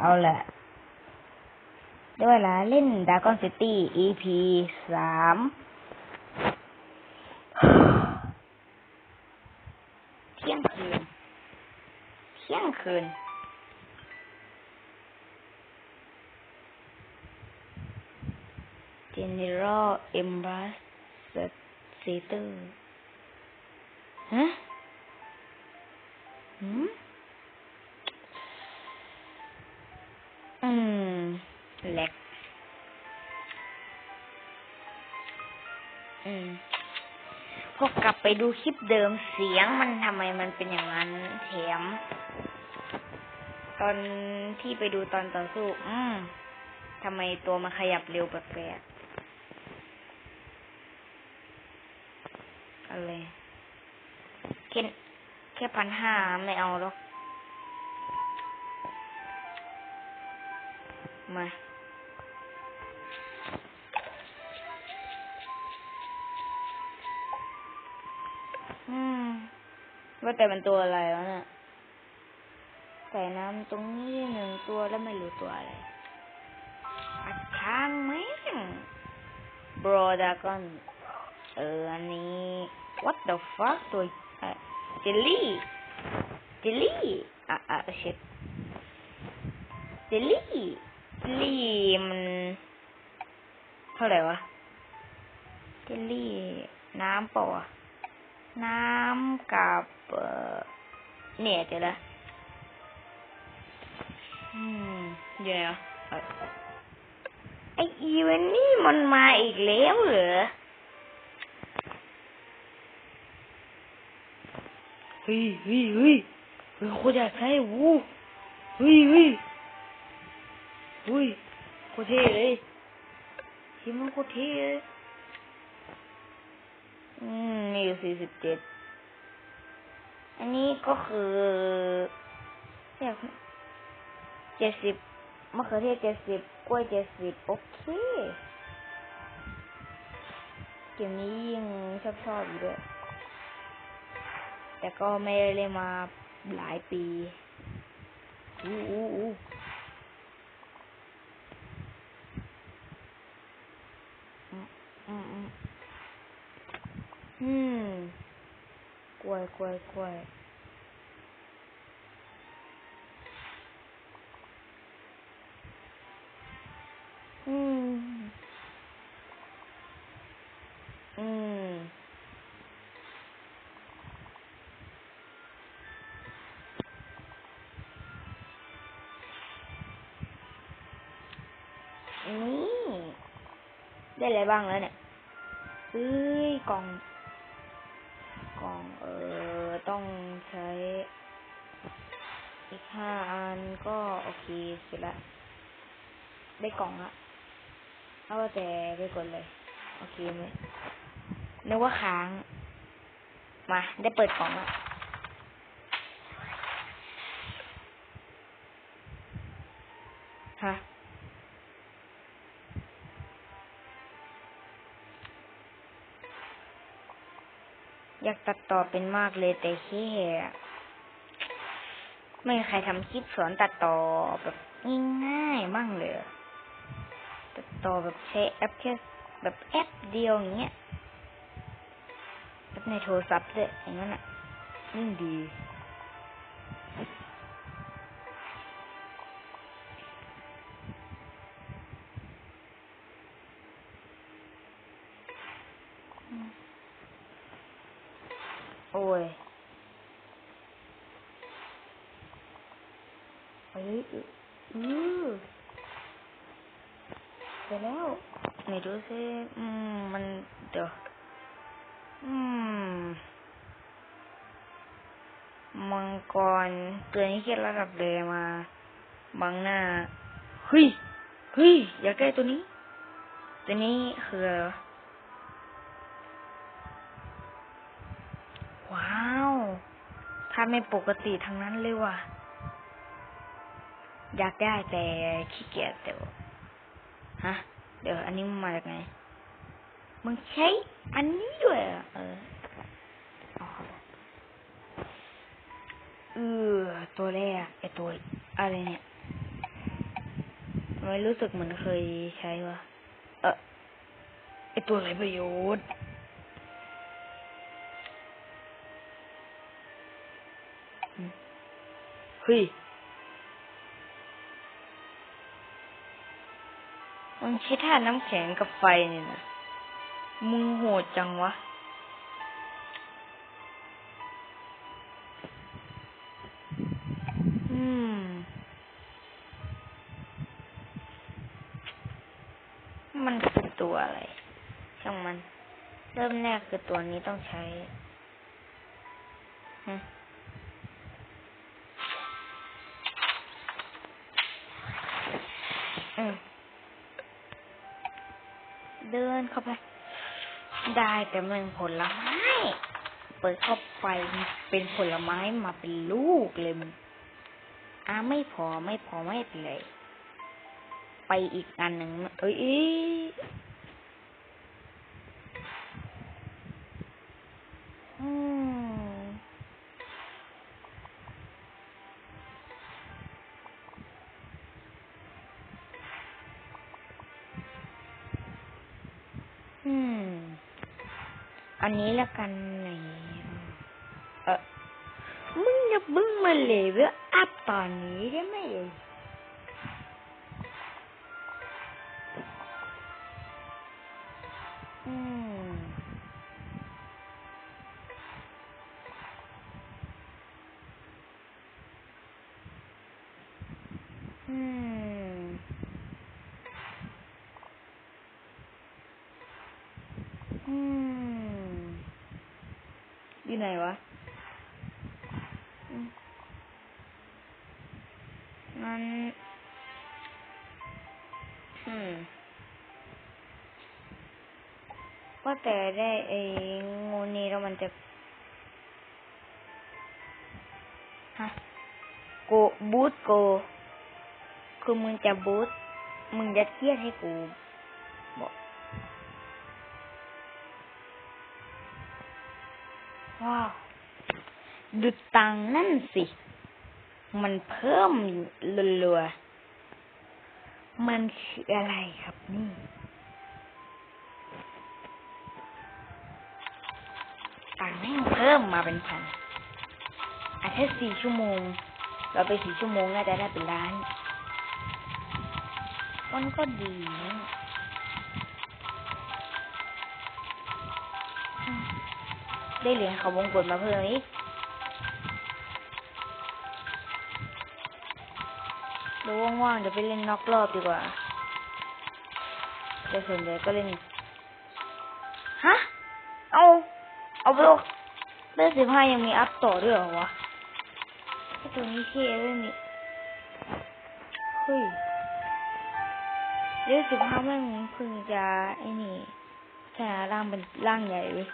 เอาแหละ ด้เวลาเล่นดากอนซิตี้ EP สามเที่ยงคืน เที่ยงคืน General Ambassador ฮะหืม แหลกอืมพอกลับไปดูคลิปเดิมเสียงมันทำไมมันเป็นอย่างนั้นแถม ตอนที่ไปดูตอนต่อสู้ อืมทำไมตัวมันขยับเร็วแปลกๆอะไรแค่แค่พันห้าไม่เอาหรอก มา ว่าแต่มันตัวอะไรวะเนี่ยใส่น้ำตรงนี้หนึ่งตัวแล้วไม่รู้ตัวอะไรอัดช้างไหมบรอดากอน เออ อันนี้ what the fuck ตัวเจลลี่ เจลลี่ อะอะเช็ดเจลลี่ เจลลี่มันเท่าไหร่วะ เจลลี่ น้ำเปล่า น้ำกับเนี่ยเดี๋ยวละอืมเยวเอ่อไออีเวนนี่มันมาอีกแล้วเหรอเฮ้ยเฮ้ยเฮ้ยเฮ้ยโคตรอยากใช้วูเฮ้ยเฮ้ยเฮ้ยโคตรเท่เลยทีมันโคตรเท่เลย อืมนี่สี่สิบเจ็ด อันนี้ก็คือเจ็ดสิบมะเขือเทศเจ็ดสิบกล้วยเจ็ดสิบโอเค เกมนี้ยิ่งชอบชอบอยู่ด้วย แต่ก็ไม่ได้เล่นมาหลายปีอู้อู้อู้มอืมอืม อืมกล้วยกล้วยกล้วยอืม อืม นี่ ได้อะไรบ้างแล้วเนี่ยเอ้ยกล่อกล่อง เออต้องใช้ อีกห้าอันก็โอเคเสร็จละได้กล่องละเอาแต่ไปกดเลย โอเคไหมนึกว่าค้าง มา ได้เปิดกล่องละฮะ อยากตัดต่อเป็นมากเลยแต่แค่ไม่มีใครทำคลิปสอนตัดต่อแบบง่ายๆมั่งเลยตัดต่อแบบใช้แอปแค่แบบแอปเดียวอย่างเงี้ยแอปในโทรศัพท์เลยอย่างนั้นอะยิ่งดี ยเอ้ยอือไปแล้วไหนดูซิอืม มันเดี๋ยวอืม มังกรตัวนี้แค่ระดับเลยมาบังหน้าเฮ้ยเฮ้ย อยากได้ตัวนี้ ตัวนี้คือาไม่ปกติทั้งนั้นเลยว่ะ อยากได้แต่ขี้เกียจเดี๋ยวฮะ เดี๋ยว อันนี้มันมาจากไหนมึงใช้ อันนี้ด้วยเออเออตัวแรกไอตัวอะไรเนี่ยไม่รู้สึกเหมือนเคยใช้วะเออไอตัวไรประโยชน์ เฮ้ยมันใช้ท่าน้ำแข็งกับไฟเนี่ยนะมึงโหดจังวะ อืม มันคือตัวอะไรช่างมัน เริ่มแรกคือตัวนี้ต้องใช้ เดินเข้าไป ได้แต่มันผลไม้ เปิดเข้าไปเป็นผลไม้มาเป็นลูกเลยอ่าไม่พอไม่พอไม่เป็นไรไปอีกอันหนึ่งเอ้ย อืม อันนี้ละกันไหนเออมึงจะบึ้งมาเลยเว่าอัพตอนนี้ได้ไหมเอ่ยอืม อืมอยู่ไหนวะมงั้นอืมว่าแต่ได้ไอ้งูนี้แล้วมันจะฮะโกบูทโก คือมึงจะบูทมึงจะเครียดให้กูบอก ดูตังนั่นสิ มันเพิ่มรัวๆ มันคืออะไรครับนี่ ตังแม่งเพิ่มมาเป็นพันอะแค่สี่ชั่วโมง เราไปสี่ชั่วโมงน่าจะได้เป็นล้าน มันก็ดีนะ ได้เหรียญเขาวงกดมาเพิ่มอีกเดี๋ยวว่างๆเดี๋ยวไปเล่นน็อกรอบดีกว่าแต่ส่วนใหญ่ก็เล่น ฮะ เอา เอาไปเลยเล่นสิบห้ายังมีอัพต่อด้วยเหรอวะไอตัวนี้เท่เลยนี่เฮ้ยเล่นสิบห้าแม่งเพิ่งจะไอ้นี่แค่ร่างเป็นร่างใหญ่เว้ย